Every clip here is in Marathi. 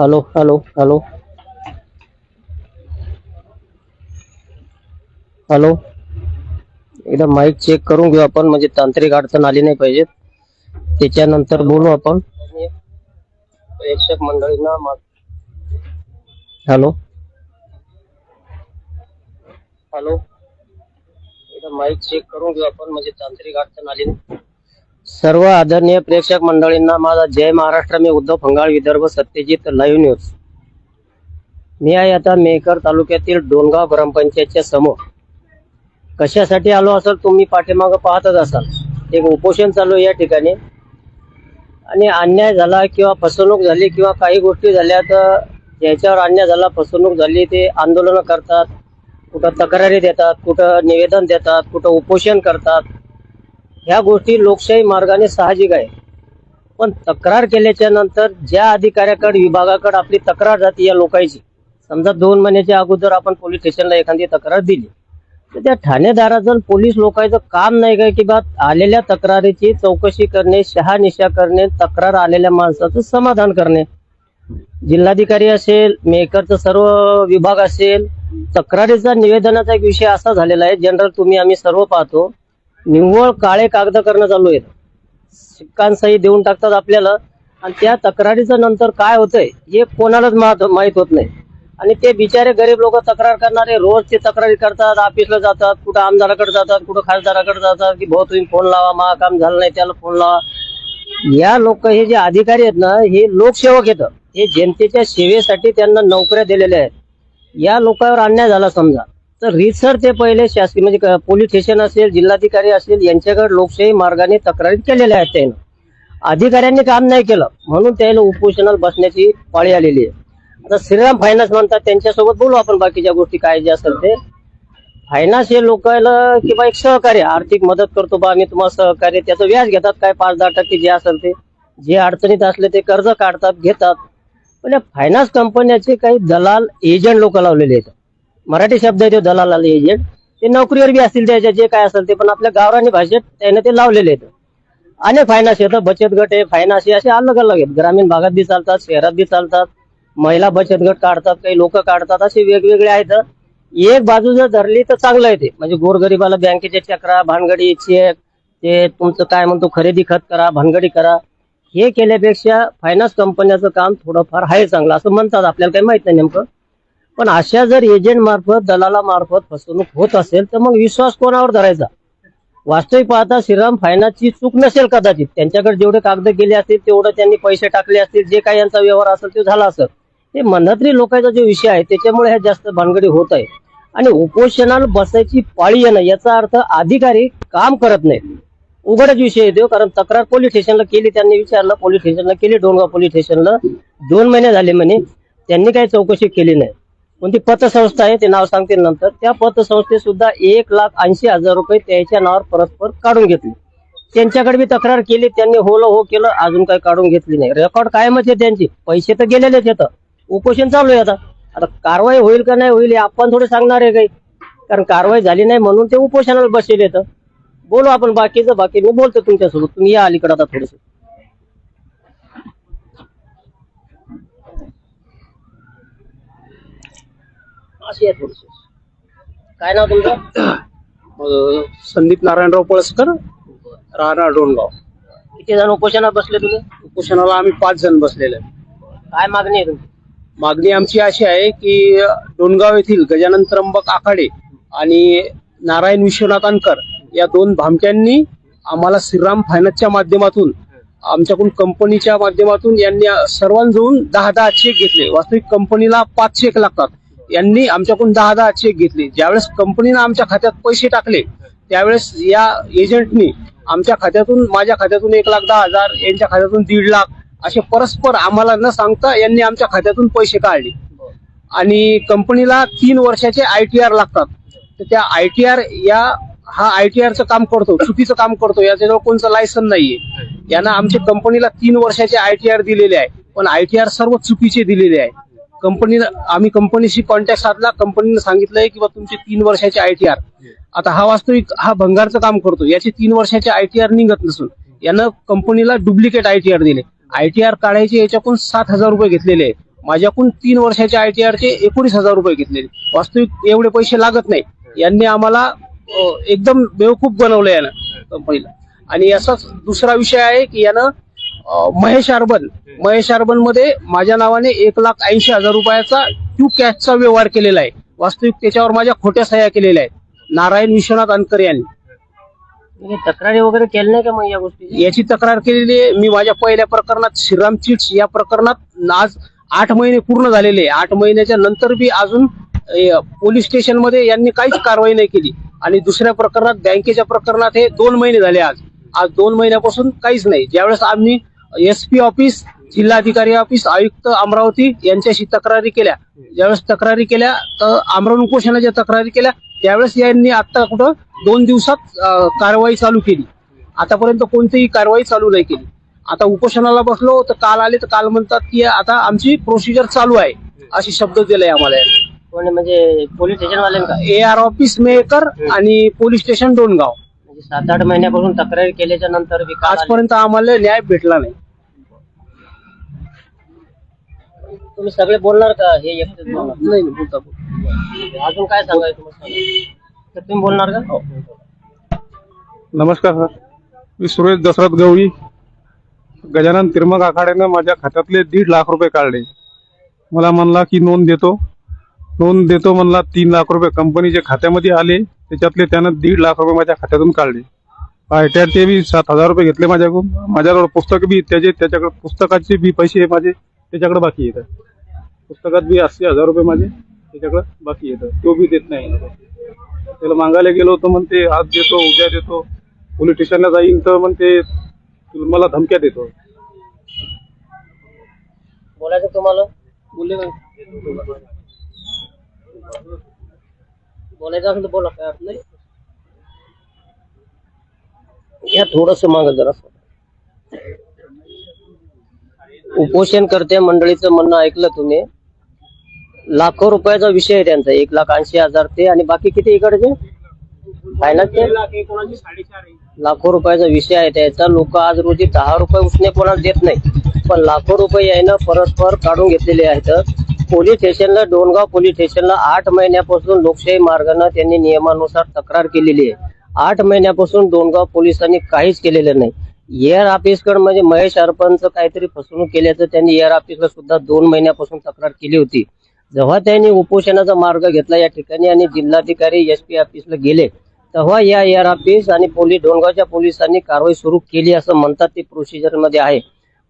हॅलो हॅलो हॅलो हॅलो एकदा माईक चेक करून घेऊ आपण. म्हणजे तांत्रिक अडचण आली नाही पाहिजे त्याच्यानंतर बोलू आपण. प्रेक्षक मंडळींना हॅलो हॅलो एकदा माईक चेक करून घेऊ आपण. म्हणजे तांत्रिक अडचण आली नाही. सर्व आदरणीय प्रेक्षक मंडळींना माझा जय महाराष्ट्र. मी उद्धव फंगाळ विदर्भ सत्यजित लाईव्ह न्यूज मी आहे आता मेकर तालुक्यातील डोनगाव ग्रामपंचायतच्या समोर. कशासाठी आलो असाल तुम्ही पाठीमागं पाहतच असाल. एक उपोषण चालू आहे या ठिकाणी. आणि अन्याय झाला किंवा फसवणूक झाली किंवा काही गोष्टी झाल्या तर ज्याच्यावर अन्याय झाला फसवणूक झाली ते आंदोलनं करतात. कुठं तक्रारी देतात कुठं निवेदन देतात कुठं उपोषण करतात. ह्या गोष्टी लोकशाही मार्गाने साहजिक आहे. पण तक्रार केल्याच्यानंतर ज्या अधिकाऱ्याकडे विभागाकडे आपली तक्रार जाते या लोकांची समजा दोन महिन्याच्या अगोदर आपण पोलीस स्टेशनला एखादी तक्रार दिली तर त्या ठाणेदाराचं आणि पोलीस लोकांचं काम नाही काय की बा आलेल्या तक्रारीची चौकशी करणे शहानिशा करणे तक्रार आलेल्या माणसाचं समाधान करणे. जिल्हाधिकारी असेल मेकरचं सर्व विभाग असेल तक्रारीचा निवेदनाचा एक विषय असा झालेला आहे जनरल तुम्ही आम्ही सर्व पाहतो निव्वळ काळे कागद करणं चालू आहेत शिक्कांसही देऊन टाकतात आपल्याला. आणि त्या तक्रारीचं नंतर काय होतंय हे कोणालाच माहीत होत नाही. आणि ते बिचारे गरीब लोक तक्रार करणारे रोज ते तक्रारी करतात ऑफिसला जातात कुठं आमदाराकडे जातात कुठं खासदाराकडे जातात की भाऊ तुम्ही फोन लावा मा काम झालं नाही त्याला फोन लावा. या लोक हे जे अधिकारी आहेत ना हे लोकसेवक येतं. हे जनतेच्या सेवेसाठी त्यांना नोकऱ्या दिलेल्या आहेत. या लोकांवर अन्याय झाला समजा. तर रितसर ते पहिले शासकीय म्हणजे पोलीस स्टेशन असेल जिल्हाधिकारी असेल यांच्याकडे लोकशाही मार्गाने तक्रारी केलेल्या आहेत त्यानं. अधिकाऱ्यांनी काम नाही केलं म्हणून त्याला उपोषणाला बसण्याची पाळी आलेली आहे. आता श्रीराम फायनान्स म्हणतात त्यांच्यासोबत बोलू आपण बाकीच्या गोष्टी काय ज्या असेल ते. फायनान्स हे लोकांना किंवा एक सहकार्य आर्थिक मदत करतो बा आम्ही तुम्हाला सहकार्य त्याचं व्याज घेतात काय पाच दहा टक्के जे असेल ते. जे अडचणीत असले ते कर्ज काढतात घेतात. पण या फायनान्स कंपन्याचे काही दलाल एजंट लोक लावलेले आहेत. मराठी शब्द आहे ते दलाल एजंट ते नोकरीवर बी असतील त्याच्या जे काय असेल ते पण आपल्या गावरानी भाषेत त्याने ते लावलेले आहेत. अनेक फायनान्स येतं बचत गट आहे फायनान्स हे असे अलग अलग आहेत. ग्रामीण भागात बी चालतात शहरात बी चालतात. महिला बचत गट काढतात काही लोक काढतात असे वेगवेगळे आहेत. एक बाजू जर धरली तर चांगलं आहे ते. म्हणजे गोरगरीबाला बँकेचे चक्रा भानगडी चेक ते तुमचं काय म्हणतो खरेदी खत करा भानगडी करा. हे केल्यापेक्षा फायनान्स कंपन्याचं काम थोडंफार आहे चांगलं. असं म्हणतात आपल्याला काही माहीत नाही नेमकं. पण अशा जर एजंट मार्फत दलाला मार्फत फसवणूक होत असेल तर मग विश्वास कोणावर धरायचा? वास्तविक पाहता श्रीराम फायनान्सची चूक नसेल कदाचित. त्यांच्याकडे जेवढे कागद गेले असतील तेवढं त्यांनी पैसे टाकले असतील जे काही यांचा व्यवहार असेल ते झाला असेल. हे मनत्री लोकांचा जो विषय आहे त्याच्यामुळे ह्या जास्त भानगडी होत आहे. आणि उपोषणाला बसायची पाळी येणं याचा अर्थ अधिकारी काम करत नाहीत. उघडच विषय येतो कारण तक्रार पोलीस स्टेशनला केली त्यांनी विचारलं पोलीस स्टेशनला केली डोंगा पोलीस स्टेशनला. दोन महिने झाले म्हणे त्यांनी काही चौकशी केली नाही. कोणती पतसंस्था आहे ते नाव सांगतील नंतर. त्या पतसंस्थेत सुद्धा एक लाख ऐंशी हजार रुपये त्याच्या नावावर परस्पर काढून घेतले. त्यांच्याकडे मी तक्रार केली त्यांनी होलं हो केलं अजून काही काढून घेतली नाही. रेकॉर्ड कायमच आहे त्यांची. पैसे तर गेलेलेच येतं उपोषण चालू आहे आता. आता कारवाई होईल का नाही होईल हे आपण थोडे सांगणार आहे काही. कारण कारवाई झाली नाही म्हणून ते उपोषणाला बसेल येतं बोलू आपण बाकीचं बाकी मी बोलतो तुमच्यासोबत. तुम्ही या अलीकडे आता थोडस. अशी आहे थोडस काय नाव तुमचं? अं, संदीप नारायणराव पळसकर राहणार डोणगाव. किती जण उपोषणात बसले तुम्ही? उपोषणाला आम्ही पाच जण बसलेले आहे. काय मागणी आहे तुमची? मागणी आमची अशी आहे की डोणगाव येथील गजानन त्र्यंबक आखाडे आणि नारायण विश्वनाथ अनकर या दोन भामट्यांनी आम्हाला श्रीराम फायनान्सच्या माध्यमातून आमच्याकडून कंपनीच्या माध्यमातून यांनी सर्वांजवळून दहा दहा चेक घेतले. वास्तविक कंपनीला पाच चेक लागतात. यांनी आमच्याकडून दहा दहा चेक घेतले. ज्यावेळेस कंपनीनं आमच्या खात्यात पैसे टाकले त्यावेळेस या एजंटनी आमच्या खात्यातून माझ्या खात्यातून एक लाख दहा हजार यांच्या खात्यातून दीड लाख असे परस्पर आम्हाला न सांगता यांनी आमच्या खात्यातून पैसे काढले. आणि कंपनीला तीन वर्षाचे आय टी आर लागतात. तर त्या आय टी आर या हा आय टी आरचं काम करतो चुकीचं काम करतो याच्याजवळ कोणतं लायसन नाहीये. यानं आमच्या कंपनीला तीन वर्षाचे आय टी आर दिलेले आहे. पण आय टी आर सर्व चुकीचे दिलेले आहे. कंपनीला आम्ही कंपनीशी कॉन्टॅक्ट साधला. कंपनीनं सांगितलंय की बा तुमचे तीन वर्षाचे आय टी आर आता हा वास्तविक हा भंगारचं काम करतो. याचे तीन वर्षाचे आय टी आर निघत नसून यानं कंपनीला डुप्लिकेट आय टी आर दिले. आय टी आर काढायचे याच्याकडून सात हजार रुपये घेतलेले आहे माझ्याकडून तीन वर्षाच्या आय टी आरचे एकोणीस हजार रुपये घेतलेले वास्तविक एवढे पैसे लागत नाही. यांनी आम्हाला एकदम बेवकूफ बनवलं यानं कंपनीला. आणि याचाच दुसरा विषय आहे की यानं महेश अर्बन. महेश अर्बनमध्ये माझ्या नावाने एक लाख ऐंशी हजार रुपयाचा क्यू कॅशचा व्यवहार केलेला आहे. वास्तविक त्याच्यावर माझ्या खोट्या सह्या केलेल्या आहेत. नारायण विश्वनाथ अनकर यांनी. म्हणजे तक्रारी वगैरे केली नाही का मग या गोष्टी याची तक्रार केलेली आहे. मी माझ्या पहिल्या प्रकरणात श्रीराम चिट्स या प्रकरणात आज आठ महिने पूर्ण झालेले आहे. आठ महिन्याच्या नंतर बी अजून पोलीस स्टेशनमध्ये यांनी काहीच कारवाई नाही केली. आणि दुसऱ्या प्रकरणात बँकेच्या प्रकरणात हे दोन महिने झाले आज. आज दोन महिन्यापासून काहीच नाही. ज्यावेळेस आम्ही एस पी ऑफिस जिल्हाधिकारी ऑफिस आयुक्त अमरावती यांच्याशी तक्रारी केल्या. ज्यावेळेस तक्रारी केल्या तर आमरण उपोषणाच्या तक्रारी केल्या त्यावेळेस यांनी आता कुठं दोन दिवसात कारवाई चालू केली. आतापर्यंत कोणतीही कारवाई चालू नाही केली. आता उपोषणाला बसलो तर काल आले तर काल म्हणतात की आता आमची प्रोसिजर चालू आहे अशी शब्द दिलाय आम्हाला म्हणजे पोलीस स्टेशन वाले ए आर ऑफिस मेकर आणि पोलीस स्टेशन डोनगाव सात आठ महिन्यापासून तक्रारी केल्याच्यानंतर. आजपर्यंत आम्हाला न्याय भेटला नाही. तुम्ही सगळे बोलणार का? हे एकटेच बोलणार. नाही नाही, बोलता बोलता. अजून काय सांगायचं तुम्हाला. तर तुम्ही बोलणार का? नमस्कार सर. मी सुरेश दशरथ गवळी. गजानन तिर्मक आखाड्यानं माझ्या खात्यातले दीड लाख रुपये काढले. मला म्हणला की नोंद देतो. नोंद देतो म्हणला तीन लाख रुपये कंपनीच्या खात्यामध्ये आले. त्याच्यातले त्यानं दीड लाख रुपये माझ्या खात्यातून काढले. आयटीआरचे बी सात हजार रुपये घेतले माझ्याकडून. माझ्याजवळ पुस्तक बी त्याचे त्याच्याकडे पुस्तकाचे बी पैसे माझे त्याच्याकडे बाकी येतात पुस्तकात बी अस्सी हजार रुपये माझे त्याच्याकडे बाकी येतात तो बी देत नाही. त्याला मागायला गेलो होतो म्हणते आज देतो उद्या देतो. पोलीस स्टेशनला जाईन तर म्हणते तू मला धमक्या देतो. बोलायचं तुम्हाला? बोलले? बोलायचं असेल तर बोला काय अर्थ नाही. या थोडस माग जरा. उपोषण करते मंडळीचं म्हणणं ऐकलं तुम्ही. लाखो रुपयाचा विषय आहे त्यांचा एक लाख ऐंशी हजार ते आणि बाकी किती इकडचे? फायनान्सचे लाखो रुपयाचा विषय आहे त्याचा. लोक आज रोजी दहा रुपये उसने कोणाला देत नाही. पण लाखो रुपये यायनं परस्पर काढून घेतलेले आहेत. पोलीस स्टेशनला डोनगाव पोलीस स्टेशनला आठ महिन्यापासून लोकशाही मार्गाने त्यांनी नियमानुसार तक्रार केलेली आहे. आठ महिन्यापासून डोनगाव पोलिसांनी काहीच केलेलं नाही. एअर ऑफिसकडे म्हणजे महेश अर्पणचं काहीतरी फसवणूक केल्याचं त्यांनी एअर ऑफिसला सुद्धा दोन महिन्यापासून तक्रार केली होती. जेव्हा त्यांनी उपोषणाचा मार्ग घेतला या ठिकाणी आणि जिल्हाधिकारी एस पी ऑफिसला गेले तेव्हा या एअर ऑफिस आणि पोलीस डोंगरावच्या पोलिसांनी कारवाई सुरू केली असं म्हणतात ते प्रोसिजरमध्ये आहे.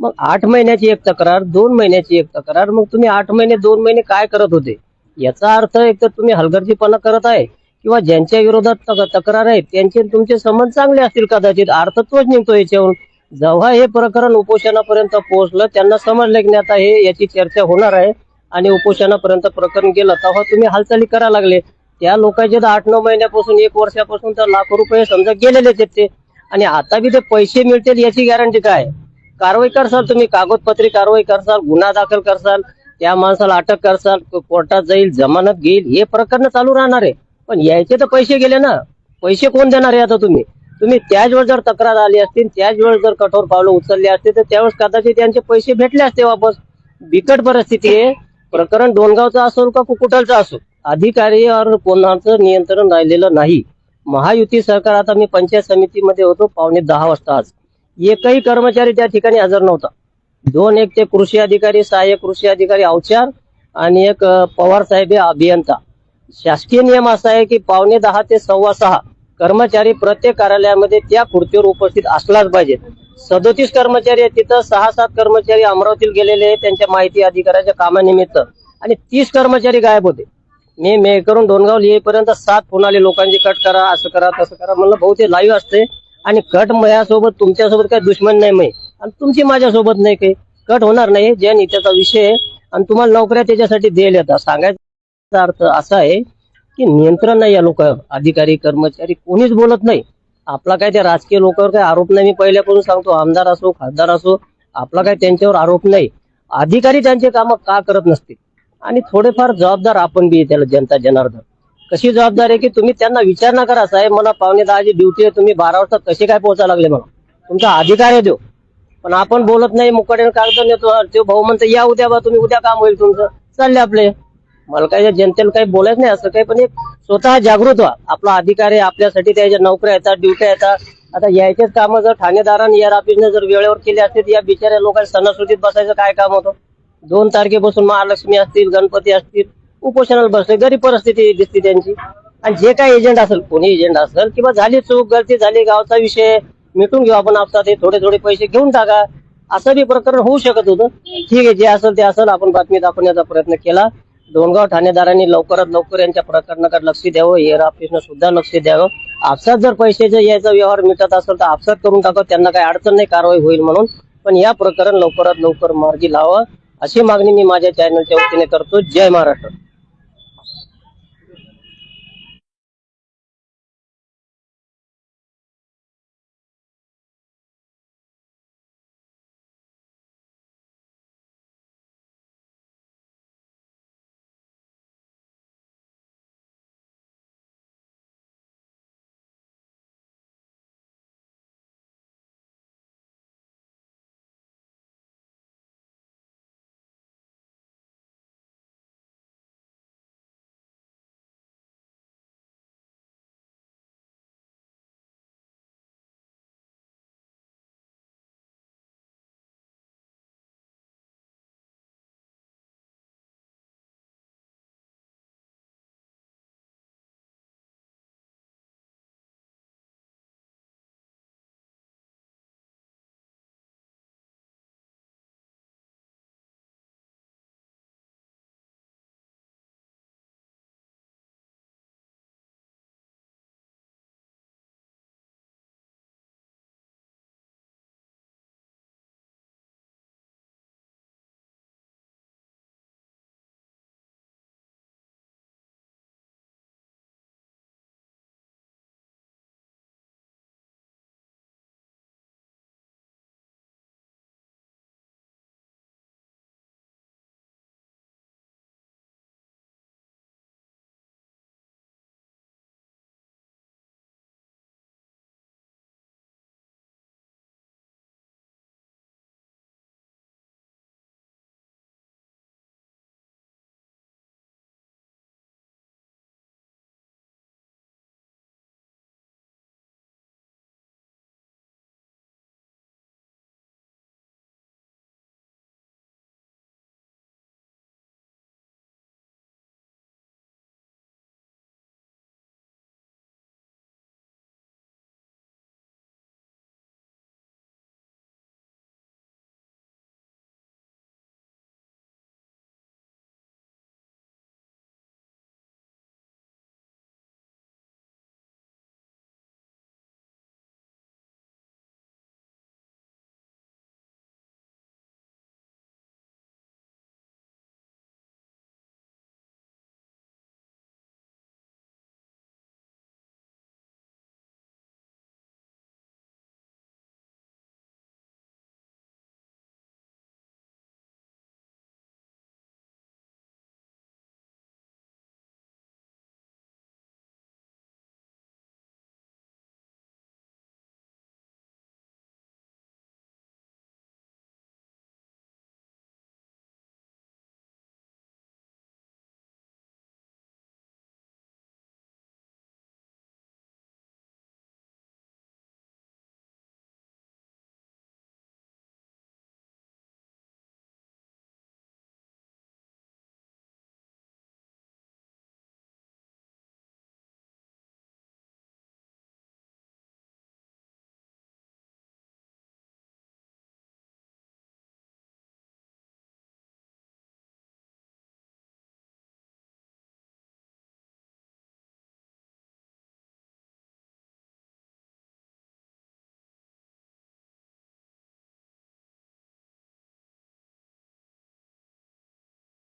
मग आठ महिन्याची एक तक्रार दोन महिन्याची एक तक्रार मग तुम्ही आठ महिने दोन महिने काय करत होते? याचा अर्थ एक तर तुम्ही हलगर्जीपणा करत आहे किंवा ज्यांच्या विरोधात तक्रार आहे त्यांचे तुमचे संबंध चांगले असतील कदाचित. अर्थ तोच निघतो याच्यावरून. जेव्हा हे प्रकरण उपोषणापर्यंत पोहोचलं त्यांना समजलं की आता हे याची चर्चा होणार आहे आणि उपोषणापर्यंत प्रकरण गेलं तेव्हा तुम्ही हालचाली करायला लागले. त्या लोकांचे तर आठ नऊ महिन्यापासून एक वर्षापासून तर लाखो रुपये समजा गेलेलेच आहेत ते. आणि आता बी ते पैसे मिळतील याची गॅरंटी काय? कारवाई करसाल तुम्ही कागदपत्री कारवाई करसाल गुन्हा दाखल करसाल त्या माणसाला अटक करसाल कोर्टात जाईल जमानत घेईल हे प्रकरण चालू राहणार आहे. पण यायचे तर पैसे गेले ना. पैसे कोण देणार आहे आता तुम्ही? तुम्ही त्याच वेळ जर तक्रार आली असती त्याच वेळ जर कठोर पावलं उचलली असते तर त्यावेळेस कदाचित त्यांचे पैसे भेटले असते वापस. बिकट परिस्थिती आहे. प्रकरण डोनगावचं असो का कुकुटलचं असो अधिकारी कोणाचं नियंत्रण राहिलेलं नाही. महायुती सरकार आता मी पंचायत समितीमध्ये होतो पावणे दहा वाजता आज. एकही कर्मचारी त्या ठिकाणी हजर नव्हता. दोन एक ते कृषी अधिकारी सहाय्यक कृषी अधिकारी अवचार आणि एक पवार साहेब हे अभियंता. शासकीय नियम असा आहे की पावणे दहा ते सव्वा सहा कर्मचारी प्रत्येक कार्यालयामध्ये त्या खुर्चीवर उपस्थित असलाच पाहिजे. सदोतीस कर्मचारी आहेत तिथं सहा सात कर्मचारी अमरावतीला गेलेले आहेत त्यांच्या माहिती अधिकाऱ्याच्या कामानिमित्त. आणि तीस कर्मचारी गायब होते. मी मे करून डोनगाव येईपर्यंत सात फोन आले लोकांची कट करा असं करा तसं करा म्हणलं बहुते लाईव्ह असते आणि कट माझ्यासोबत तुमच्यासोबत काही दुश्मन नाही मी. आणि तुमची माझ्यासोबत नाही काही. कट होणार नाही. ज्या नेत्याचा विषय आहे. आणि तुम्हाला नोकऱ्या त्याच्यासाठी देईल येतात सांगायचा अर्थ असा आहे की नियंत्रण नाही या लोकांवर. अधिकारी कर्मचारी कोणीच बोलत नाही. आपला काय त्या राजकीय लोकांवर काही आरोप नाही. मी पहिल्यापासून सांगतो आमदार असो खासदार असो आपला काय त्यांच्यावर आरोप नाही. अधिकारी त्यांचे कामं का करत नसतील? आणि थोडेफार जबाबदार आपण बी त्याला जनता जनार्दन. कशी जबाबदारी आहे की तुम्ही त्यांना विचार ना करा साहेब मला पावणे दहाची ड्युटी आहे तुम्ही बारा वाजता कसे काय पोहोचा लागले मला तुमचा अधिकार आहे देऊ पण आपण बोलत नाही मुकाट्याने कागद नेतो तो भाऊ म्हणतो या उद्या बा तुम्ही उद्या काम होईल तुमचं. चालले आपले. मला काही जनतेला काही बोलायचं नाही असं काही पण एक स्वतः जागृत व्हा. आपला अधिकार आहे आपल्यासाठी त्याच्या नोकऱ्या येतात ड्युट्या येतात. आता यायचेच कामं जर ठाणेदारांनी या ऑफिसने जर वेळेवर केली असते या बिचाऱ्या लोकांना सणासुदीत बसायचं काय काम होतं? दोन तारखेपासून महालक्ष्मी असतील गणपती असतील उपोषणाला बसले गरीब परिस्थिती दिसते त्यांची. आणि जे काही एजंट असेल कोणी एजंट असेल किंवा झाली चूक गलती झाली गावचा विषय मिटून घेऊ आपण आपसात हे थोडे थोडे पैसे घेऊन टाका. असं बी प्रकरण होऊ शकत होतं. ठीक आहे जे असेल ते असेल. आपण बातमी दाखवण्याचा प्रयत्न केला. डोणगाव ठाणेदारांनी लवकरात लवकर यांच्या प्रकरणाकडे लक्ष द्यावं. एअर ऑफिसनं सुद्धा लक्ष द्यावं. आपसात जर पैशाचा याचा व्यवहार मिटत असेल तर आपसात करून टाकावं. त्यांना काही अडचण नाही कारवाई होईल म्हणून. पण या प्रकरण लवकरात लवकर मार्गी लावा. अशी मागणी मी माझ्या चॅनलच्या वतीने करतो. जय महाराष्ट्र.